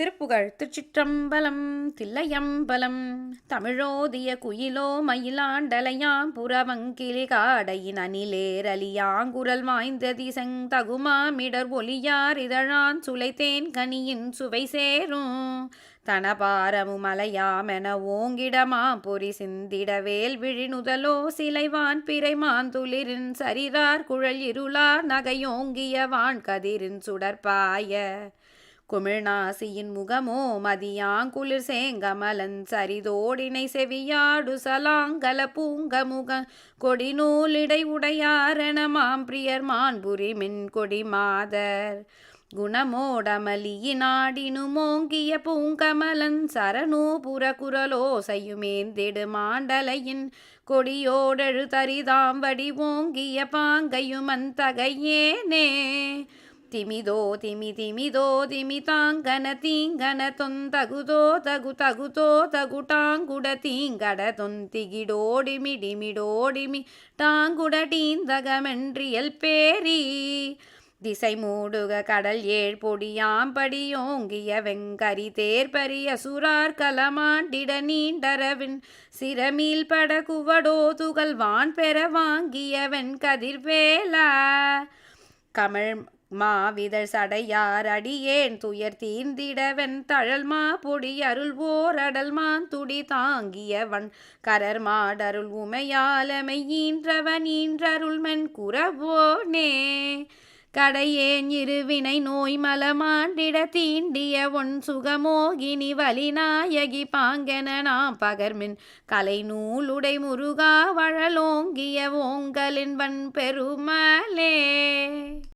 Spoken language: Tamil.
திருப்புகழ் திருச்சிற்றம்பலம் தில்லையம்பலம் தமிழோதிய குயிலோ மயிலாண்டலையாம் புறவங்கிளி காடையின் அணிலேரலியாங்குரல் வாய்ந்ததி செந்தகுமாமிடர் ஒலியார் இதழான் சுளைத்தேன் கனியின் சுவை சேரும். தனபாரமு மலையாமென ஓங்கிடமா பொறி சிந்திட வேல் விழிநுதலோ சிலைவான் பிறை துளிரின் சரிதார் குழல் இருளார் நகையோங்கிய வான் கதிரின் சுடற்பாய குமிழ்நாசியின் முகமோ மதியாங்குளிர் சேங்கமலன் சரிதோடினை செவியாடு சலாங்கல பூங்க முக கொடிநூலிடை உடையாரென மாம்பிரியர் மான்புரி மின் கொடி மாதர். குணமோடமலியினாடினு மோங்கிய பூங்கமலன் சரணூபுர குரலோசையுமேந்திடு மாண்டலையின் கொடியோடெழு தரிதாம்படி ஓங்கிய பாங்கையுமந்தகையேனே தகையேனே. திமி திமிதோ திமி தாங்கன தீங்கன தொந்தகுதோ தகு தகுதோ தகுட்டாங்குட தீங்கட தொந்திகிடோடிமி டிமிடோடிமி டாங்குட டீந்தகமென்றியல் பேரி. திசை மூடுக கடல் ஏழ் பொடியாம்படியோங்கிய வெங்கரி தேர்பரிய சுரார் கலமாண்டிட நீண்டரவின் சிரமீல் பட குவடோ துகள் வான் பெற வாங்கிய வெண்கதிர்வேலா கமிழ் மாவிதழ் சடையார் அடியேன்? துயர் தீர்ந்திடவன் தழல்மா? பொடி அருள்வோர் அடல் அடல்மான்? துடி தாங்கியவன் கரர் மாடருள் உமையாலமை ஈன்றவன் ஈன்றருள்மென் குறவோனே கடையேன் இருவினை நோய் மலமாண்டிட தீண்டிய ஒன் சுகமோகினி வலிநாயகி பாங்கென நாம் பகர்மின் கலை நூலுடை முருகா வழலோங்கிய ஓங்கலின் வன் பெருமலே